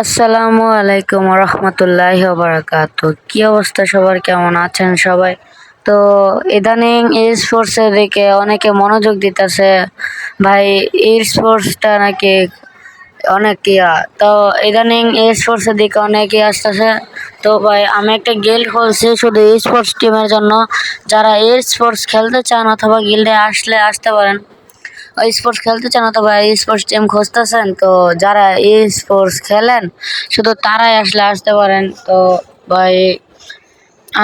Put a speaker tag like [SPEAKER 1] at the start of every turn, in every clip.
[SPEAKER 1] আসসালামু আলাইকুম রহমতুল্লাহ বারাকাত কি অবস্থা সবার? কেমন আছেন সবাই? তো ইদানিং ই স্পোর্টসের দিকে অনেকে মনোযোগ দিতেছে। ভাই ই স্পোর্টসটা নাকি অনেক ইয়া। তো ইদানিং ই স্পোর্টসের দিকে অনেকে আসতেছে। তো ভাই, আমি একটা গিল্ড খুলছি শুধু ই স্পোর্টস টিমের জন্য। যারা ই স্পোর্টস খেলতে চান অথবা গিল্ডে আসলে আসতে পারেন স্পোর্টস খেলতে চান অথবা স্পোর্টস টিম খুঁজতেছেন তো যারা স্পোর্টস খেলেন, শুধু তারাই আসলে আসতে পারেন। তো ভাই,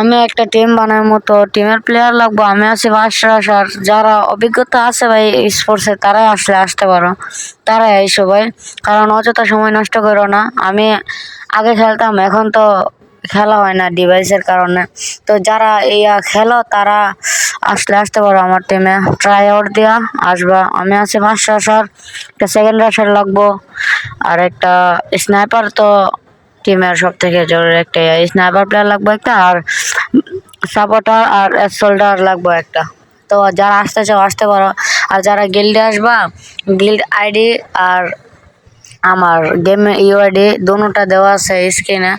[SPEAKER 1] আমি একটা টিম বানার মতো টিমের প্লেয়ার লাগবো, আমি আছি বাদশাহ আসার যারা অভিজ্ঞতা আছে ভাই স্পোর্টসে তারাই আসলে আসতে পারো। তারাই এই সবাই কারণ অযথা সময় নষ্ট করো না। আমি আগে খেলতাম, এখন তো খেলা হয় না ডিভাইসের কারণে। তো যারা ইয়া খেলো, তারা আসলে আসতে পারো আমার টিমে ট্রাই আউট দিয়া আসবা। আমি আছি বাদশাহ আসার একটা সেকেন্ড রাশার লাগবো। আর একটা স্নাইপার তো টিমের সব থেকে জরুরি একটা। স্নাইপার প্লেয়ার লাগবে একটা আর সাপোর্টার আর সোল্ডার লাগবে একটা। তো যারা আসতে চাও, আসতে পারো। আর যারা গিল্ডে আসবা গিল্ড আইডি আর আমার গেম ইউআইডি দুটোটা দেওয়া আছে স্ক্রিনে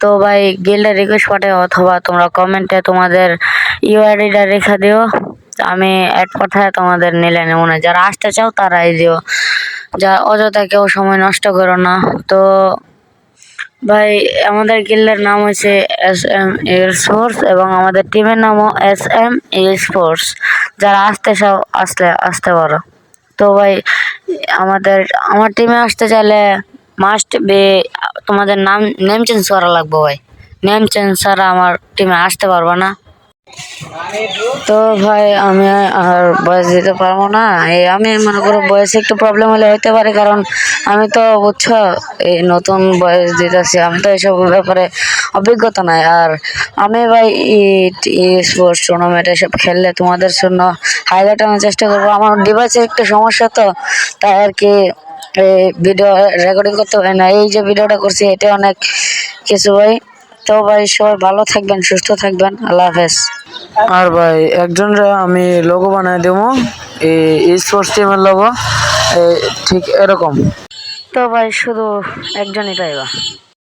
[SPEAKER 1] তো ভাই গিল্ডে রিকোয়েস্ট পাঠাও অথবা তোমরা কমেন্টে তোমাদের ইউআইডিটা রেখে দিও। আমি এক কথায় তোমাদের নিলে নেব না। যারা আসতে চাও তারাই দিও। যা, অযথা কেউ সময় নষ্ট করো না। তো ভাই, আমাদের গিল্ডের নাম হচ্ছে এস এম স্পোর্টস এবং আমাদের টিমের নামও এস এম স্পোর্টস যারা আসতে চাও, আসলে আসতে পারো। তো ভাই, আমাদের, আমার টিমে আসতে চাইলে মাস্ট বে তোমাদের নাম নেম চেঞ্জ করা লাগবে ভাই। নেম চেঞ্জ ছাড়া আমার টিমে আসতে পারব না। তো ভাই, আমি আর বয়স দিতে পারব না। এই আমি মনে করো বয়সে একটু প্রবলেম হলে হতে পারে, কারণ আমি তো বুঝছ, এই নতুন বয়স দিতেছি। আমি তো এসব ব্যাপারে অভিজ্ঞতা নাই। আর আমি ভাই স্পোর্টস টুর্নামেন্ট এসব খেললে তোমাদের জন্য হাইলাইট আনার চেষ্টা করব। আমার ডিভাইসের একটু সমস্যা তো, তাই আর কি ভিডিও রেকর্ডিং করতে পারি না। এই যে ভিডিওটা করছি এটা অনেক কিছু ভাই। তো ভাই সবাই ভালো থাকবেন সুস্থ থাকবেন। আল্লাহ হাফেজ।
[SPEAKER 2] আর ভাই একজন আমি লোগো বানাই দেবো। এই স্পোর্টস টিমের লোগো ঠিক এরকম।
[SPEAKER 1] তো ভাই শুধু একজনই পাইবা।